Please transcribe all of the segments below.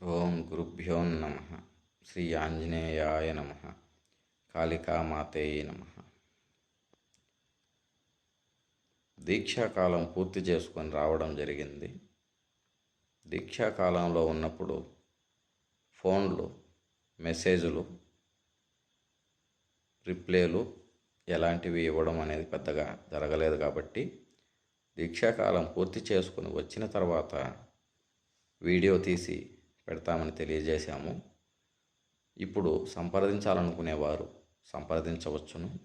ఓం గురుభ్యో నమ. శ్రీ ఆంజనేయాయ నమ. కాళికామాతేయ నమ. దీక్షాకాలం పూర్తి చేసుకొని రావడం జరిగింది. దీక్షాకాలంలో ఉన్నప్పుడు ఫోన్లు మెసేజ్లు రిప్లేలు ఎలాంటివి ఇవ్వడం అనేది పెద్దగా జరగలేదు కాబట్టి దీక్షాకాలం పూర్తి చేసుకుని వచ్చిన తర్వాత వీడియో తీసి పెడతామని తెలియజేశాము. ఇప్పుడు సంప్రదించాలనుకునేవారు సంప్రదించవచ్చును.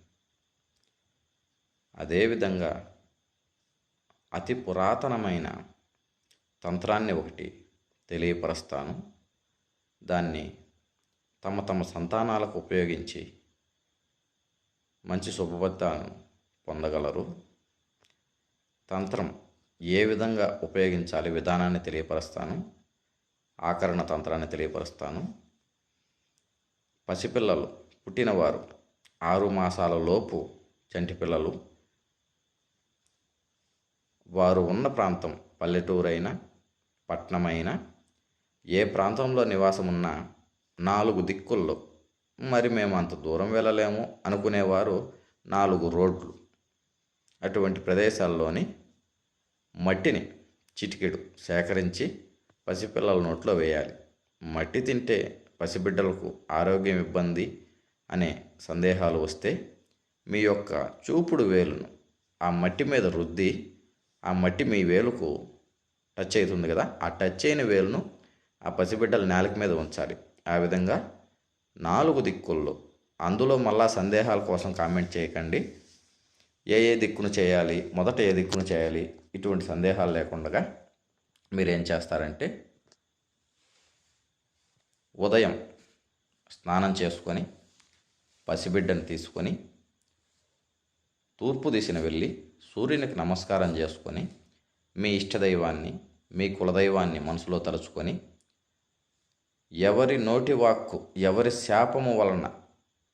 అదేవిధంగా అతి పురాతనమైన తంత్రాన్ని ఒకటి తెలియపరుస్తాను. దాన్ని తమ తమ సంతానాలకు ఉపయోగించి మంచి శుభబద్ధాలను పొందగలరు. తంత్రం ఏ విధంగా ఉపయోగించాలి విధానాన్ని తెలియపరుస్తాను. ఆకరణ తంత్రాన్ని తెలియపరుస్తాను. పసిపిల్లలు పుట్టినవారు ఆరు మాసాల లోపు చంటి పిల్లలు వారు ఉన్న ప్రాంతం పల్లెటూరైనా పట్టణమైనా ఏ ప్రాంతంలో నివాసం ఉన్నా నాలుగు దిక్కుల్లో. మరి మేము అంత దూరం వెళ్ళలేము అనుకునేవారు నాలుగు రోడ్లు. అటువంటి ప్రదేశాల్లోని మట్టిని చిటికెడు సేకరించి పసిపిల్లల నోట్లో వేయాలి. మట్టి తింటే పసిబిడ్డలకు ఆరోగ్యం ఇబ్బంది అనే సందేహాలు వస్తే మీ యొక్క చూపుడు వేలును ఆ మట్టి మీద రుద్ది ఆ మట్టి మీ వేలుకు టచ్ అవుతుంది కదా ఆ టచ్ అయిన వేలును ఆ పసిబిడ్డల నేలకి మీద ఉంచాలి. ఆ విధంగా నాలుగు దిక్కుల్లో అందులో మళ్ళా సందేహాల కోసం కామెంట్ చేయకండి. ఏ ఏ దిక్కును చేయాలి మొదట ఏ దిక్కును చేయాలి ఇటువంటి సందేహాలు లేకుండా మీరు ఏం చేస్తారంటే ఉదయం స్నానం చేసుకొని పసిబిడ్డను తీసుకొని తూర్పు దిశను వెళ్ళి సూర్యునికి నమస్కారం చేసుకొని మీ ఇష్టదైవాన్ని మీ కులదైవాన్ని మనసులో తలుచుకొని ఎవరి నోటి వాక్కు ఎవరి శాపము వలన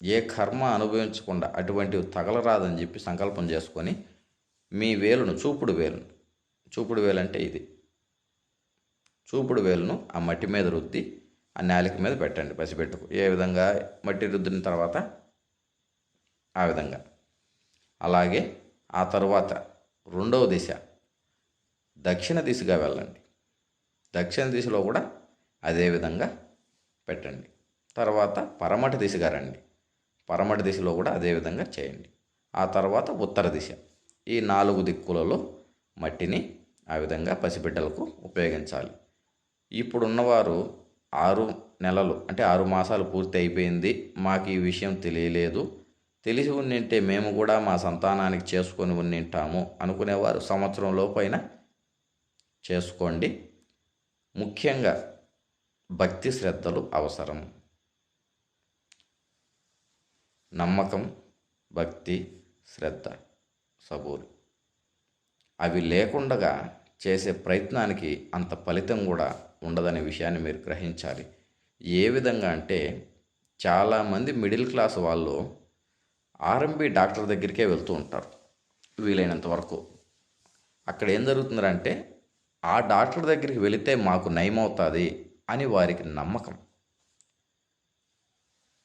ఏ కర్మ అనుభవించకుండా అటువంటివి తగలరాదని చెప్పి సంకల్పం చేసుకొని మీ వేలును చూపుడు వేలును. చూపుడు వేలు అంటే ఇది. చూపుడు వేలును ఆ మట్టి మీద రుద్ది ఆ నేలిక మీద పెట్టండి పసిపెట్టుకు ఏ విధంగా మట్టి రుద్దిన తర్వాత ఆ విధంగా. అలాగే ఆ తర్వాత రెండవ దిశ దక్షిణ దిశగా వెళ్ళండి. దక్షిణ దిశలో కూడా అదే విధంగా పెట్టండి. తర్వాత పరమటి దిశగా రండి. పరమటి దిశలో కూడా అదే విధంగా చేయండి. ఆ తర్వాత ఉత్తర దిశ ఈ నాలుగు దిక్కులలో మట్టిని ఆ విధంగా పసిబిడ్డలకు ఉపయోగించాలి. ఇప్పుడున్నవారు ఆరు నెలలు అంటే ఆరు మాసాలు పూర్తి అయిపోయింది. మాకు ఈ విషయం తెలియలేదు. తెలిసి ఉన్నింటే మేము కూడా మా సంతానానికి చేసుకొని ఉన్నింటాము అనుకునేవారు. సంవత్సరం లోపైన చేసుకోండి. ముఖ్యంగా భక్తి శ్రద్ధలు అవసరం. నమ్మకం భక్తి శ్రద్ధ సబూరు. అవి లేకుండగా చేసే ప్రయత్నానికి అంత ఫలితం కూడా ఉండదనే విషయాన్ని మీరు గ్రహించాలి. ఏ విధంగా అంటే చాలామంది మిడిల్ క్లాస్ వాళ్ళు ఆర్ఎంబి డాక్టర్ దగ్గరికే వెళ్తూ ఉంటారు వీలైనంత వరకు. అక్కడ ఏం జరుగుతుందంటే ఆ డాక్టర్ దగ్గరికి వెళితే మాకు నయమవుతుంది అని వారికి నమ్మకం.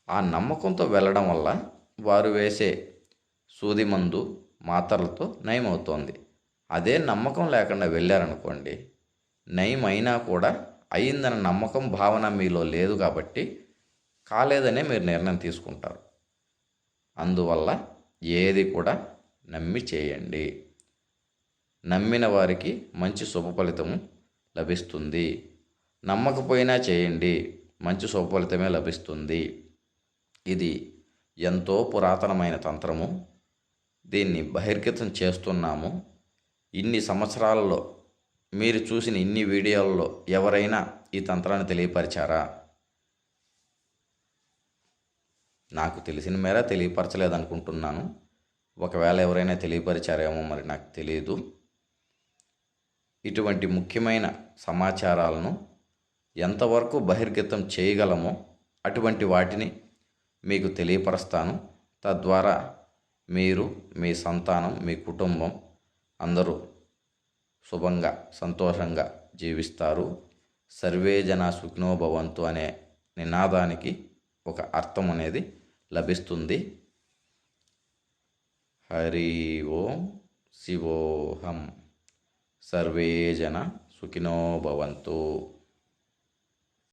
ఆ నమ్మకంతో వెళ్ళడం వల్ల వారు వేసే సూది మందు మాత్రలతో నయమవుతోంది. అదే నమ్మకం లేకుండా వెళ్ళారనుకోండి నయం అయినా కూడా అయిందన్న నమ్మకం భావన మీలో లేదు కాబట్టి కాలేదనే మీరు నిర్ణయం తీసుకుంటారు. అందువల్ల ఏది కూడా నమ్మి చేయండి. నమ్మిన వారికి మంచి శుభ ఫలితము లభిస్తుంది. నమ్మకపోయినా చేయండి మంచి శుభ ఫలితమే లభిస్తుంది. ఇది ఎంతో పురాతనమైన తంత్రము. దీన్ని బహిర్గతం చేస్తున్నాము. ఇన్ని సంవత్సరాలలో మీరు చూసిన ఇన్ని వీడియోల్లో ఎవరైనా ఈ తంత్రాన్ని తెలియపరిచారా? నాకు తెలిసిన మేర తెలియపరచలేదనుకుంటున్నాను. ఒకవేళ ఎవరైనా తెలియపరిచారేమో మరి నాకు తెలియదు. ఇటువంటి ముఖ్యమైన సమాచారాలను ఎంతవరకు బహిర్గతం చేయగలమో అటువంటి వాటిని మీకు తెలియపరుస్తాను. తద్వారా మీరు మీ సంతానం మీ కుటుంబం అందరూ శుభంగా సంతోషంగా జీవిస్తారు. సర్వే జన సుఖినో భవంతు అనే నినాదానికి ఒక అర్థం అనేది లభిస్తుంది. హరి ఓం శివోహం. సర్వే జన సుఖినో భవంతు.